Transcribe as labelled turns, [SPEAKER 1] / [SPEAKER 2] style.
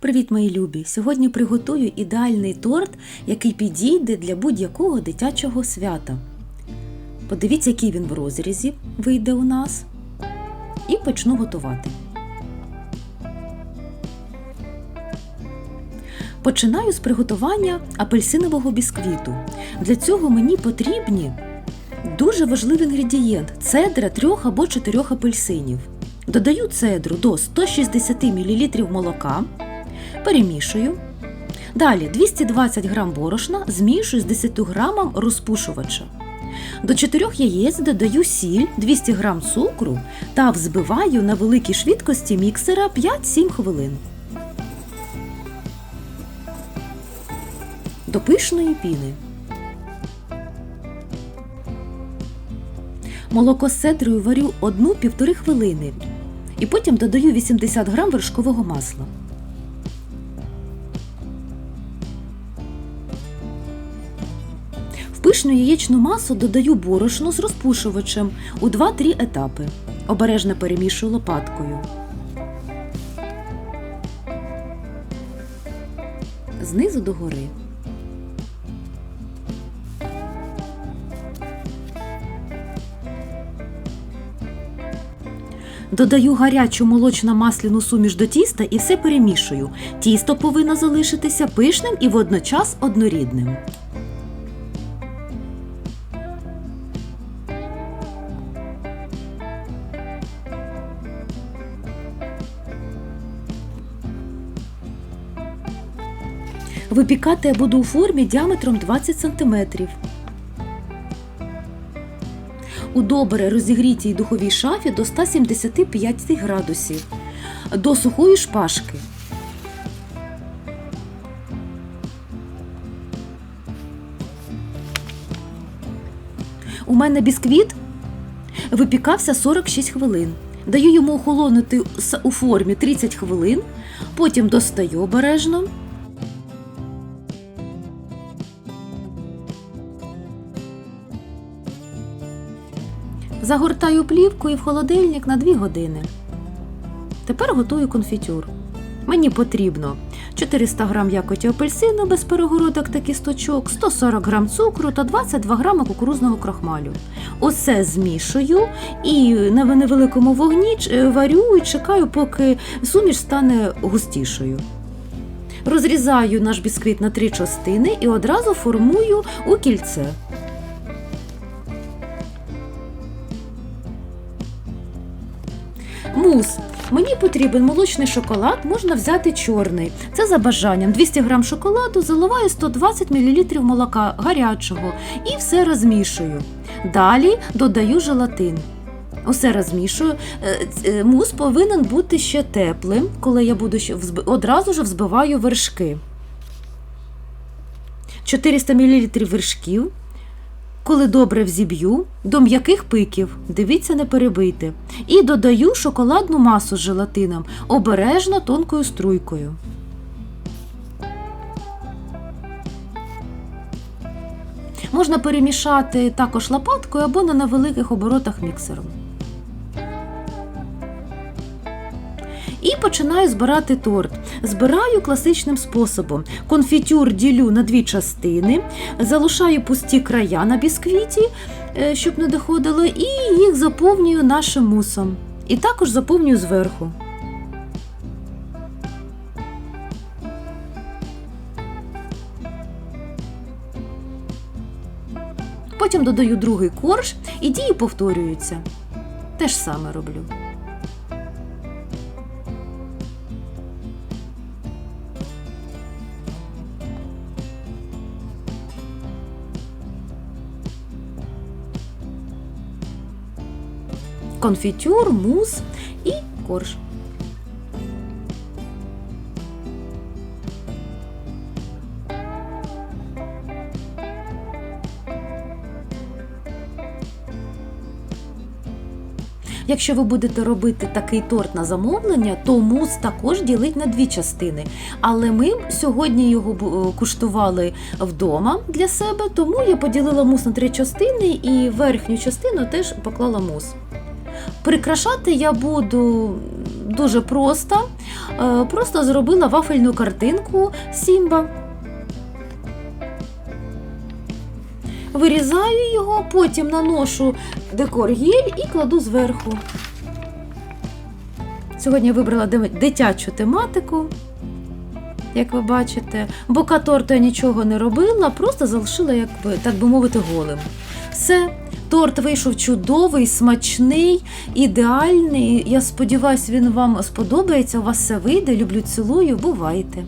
[SPEAKER 1] Привіт, мої любі! Сьогодні приготую ідеальний торт, який підійде для будь-якого дитячого свята. Подивіться, який він в розрізі вийде у нас. І почну готувати. Починаю з приготування апельсинового бісквіту. Для цього мені потрібні дуже важливий інгредієнт цедра трьох або чотирьох апельсинів. Додаю цедру до 160 мл молока, перемішую. Далі 220 г борошна змішую з 10 г розпушувача. До 4 яєць додаю сіль, 200 г цукру та взбиваю на великій швидкості міксера 5-7 хвилин. До пишної піни. Молоко з цедрою варю 1-1,5 хвилини і потім додаю 80 г вершкового масла. В яєчну масу додаю борошно з розпушувачем у 2-3 етапи. Обережно перемішую лопаткою. Знизу до гори. Додаю гарячу молочно-масляну суміш до тіста і все перемішую. Тісто повинно залишитися пишним і водночас однорідним. Випікати я буду у формі діаметром 20 см. У добре розігрітій духовій шафі до 175 градусів до сухої шпажки. У мене бісквіт випікався 46 хвилин. Даю йому охолонути у формі 30 хвилин, потім достаю обережно. Загортаю плівкою в холодильник на 2 години. Тепер готую конфітюр. Мені потрібно 400 г якоті апельсину без перегородок та кісточок, 140 г цукру та 22 г кукурузного крахмалю. Усе змішую і на невеликому вогні е, варю і чекаю, поки суміш стане густішою. Розрізаю наш бісквіт на три частини і одразу формую у кільце. Мус. Мені потрібен молочний шоколад, можна взяти чорний. Це за бажанням. 200 г шоколаду заливаю 120 мл молока гарячого і все розмішую. Далі додаю желатин. Усе розмішую. Е, е, Мус повинен бути ще теплим, коли я буду одразу ж взбиваю вершки. 400 мл вершків. Коли добре взіб'ю, до м'яких пиків, дивіться, не перебийте, і додаю шоколадну масу з желатином, обережно тонкою струйкою. Можна перемішати також лопаткою або на невеликих оборотах міксером. І починаю збирати торт. Збираю класичним способом. Конфітюр ділю на дві частини, залишаю пусті края на бісквіті, е, щоб не доходило, і їх заповнюю нашим мусом. І також заповнюю зверху. Потім додаю другий корж і дії повторюються. Те ж саме роблю. Конфітюр, мус і корж. Якщо ви будете робити такий торт на замовлення, то мус також ділить на дві частини. Але ми сьогодні його бу- куштували вдома для себе, тому я поділила мус на три частини і верхню частину теж поклала мус. Прикрашати я буду дуже просто. Е, Просто зробила вафельну картинку Сімба. Вирізаю його, потім наношу декор гель і кладу зверху. Сьогодні я вибрала дитячу тематику, як ви бачите. Бока торту я нічого не робила, просто залишила, як би, так би мовити, голим. Все, торт вийшов чудовий, смачний, ідеальний. Я сподіваюся, він вам сподобається. У вас все вийде. Люблю, цілую, бувайте!